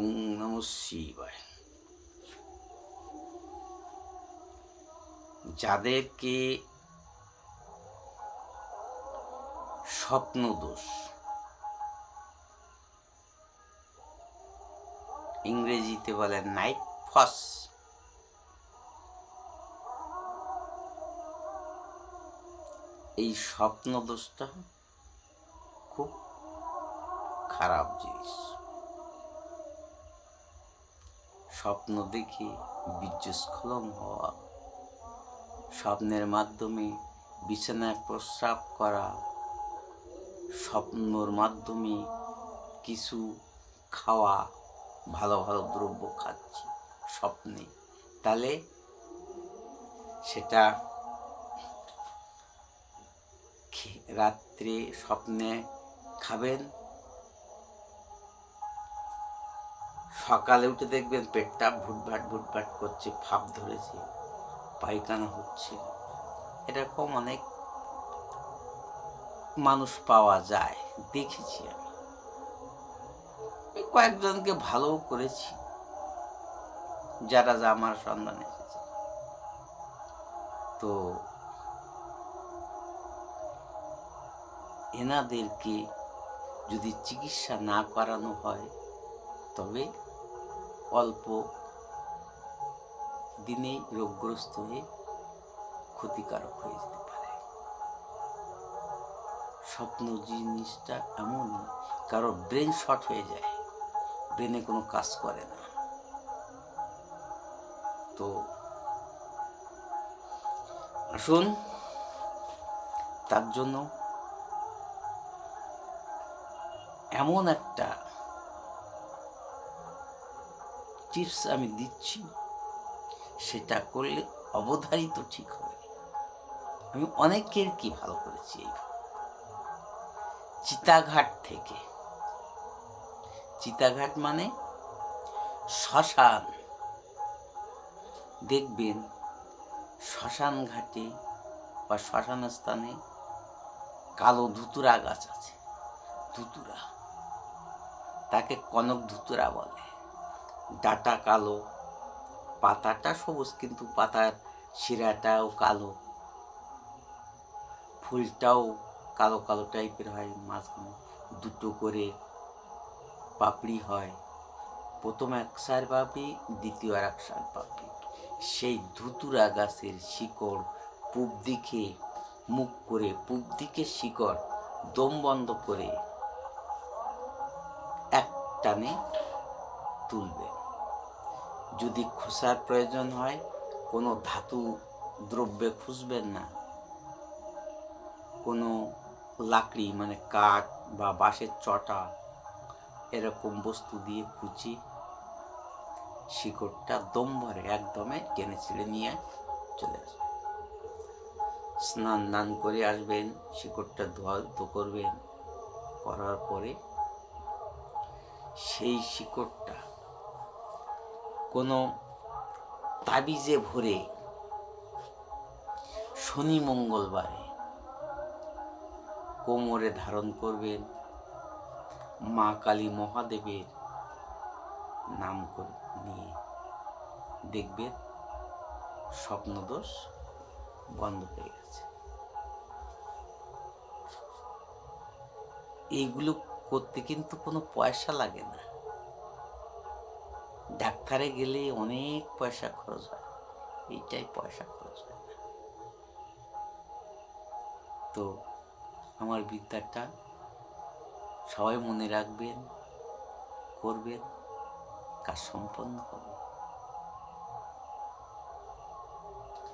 ওং নম শিবায় যাদেরকে স্বপ্ন দোষ ইংরেজিতে বলে নাইট ফস এই স্বপ্ন দোষটা খুব খারাপ জিনিস। স্বপ্ন দেখে বীর্যস্খলন হওয়া। স্বপ্নের মাধ্যমে বিছানায় প্রস্রাব করা। স্বপ্নর মাধ্যমে কিছু খাওয়া। ভালো ভালো দ্রব্য খাচ্ছি স্বপ্নে। তাহলে সেটা রাত্রে স্বপ্নে খাবেন সকালে উঠে দেখবেন পেটটা ভুটভাট ভুটভাট করছে, ফাপ ধরেছে, পায়খানা হচ্ছে। এরকম অনেক মানুষ পাওয়া যায়, দেখেছি আমি। কয়েকজনকে ভালোও করেছি, যারা যা আমার সন্ধান এসেছে। তো এনাদেরকে যদি চিকিৎসা না করানো হয় তবে অল্প দিনেই রোগগ্রস্ত হয়ে ক্ষতিকারক হয়ে যেতে পারে। স্বপ্ন জিনিসটা এমনই, কারও ব্রেন শর্ট হয়ে যায়, ব্রেনে কোনো কাজ করে না। তো আসুন, তার জন্য এমন একটা টিপস আমি দিচ্ছি, সেটা করলে অবধারিত ঠিক হবে। আমি অনেকের কি ভালো করেছি এই চিতাঘাট থেকে। চিতাঘাট মানে শ্মশান। দেখবেন শ্মশান ঘাটে বা শ্মশান স্থানে কালো ধুতুরা গাছ আছে। ধুতুরা। তাকে কনক ধুতুরা বলে। ডাটা কালো, পাতাটা সবুজ কিন্তু পাতার শিরাটাও কালো। ফুলটাও কালো কালো টাইপের হয়, মাঝখানে দুটো করে পাপড়ি হয়। প্রথম এক সার পাপড়ি, দ্বিতীয় আর এক সার পাপড়ি। সেই ধুতুরা গাছের শিকড় পূব দিকে মুখ করে, পূব দিকে শিকড় দম বন্ধ করে এক টানে তুলবে। যদি খোসার প্রয়োজন হয়, কোনো ধাতু দ্রব্যে খুঁজবেন না। কোনো লাকড়ি মানে কাঠ বা বাঁশের চটা, এরকম বস্তু দিয়ে কুচি শিকড়টা দম ভরে একদমে টেনে ছিঁড়ে নিয়ে চলে আসবে স্নান দান করে আসবেন, শিকড়টা ধোয়া করবেন, করার পরে সেই শিকড়টা কোনো তাবিজে ভরে শনি মঙ্গলবারে কোমরে ধারণ করবেন, মা কালী মহাদেবের নাম নিয়ে দেখবেন স্বপ্নদোষ বন্ধ হয়ে গেছে। এইগুলো করতে কিন্তু কোনো পয়সা লাগে না। ডাক্তারে গেলে অনেক পয়সা খরচ হয়। এইটাই পয়সা খরচ হয় না। তো আমার বিদ্যাটা সবাই মনে রাখবেন, করবেন, কাজ সম্পন্ন হবে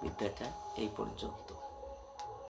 বিদ্যাটা এই পর্যন্ত।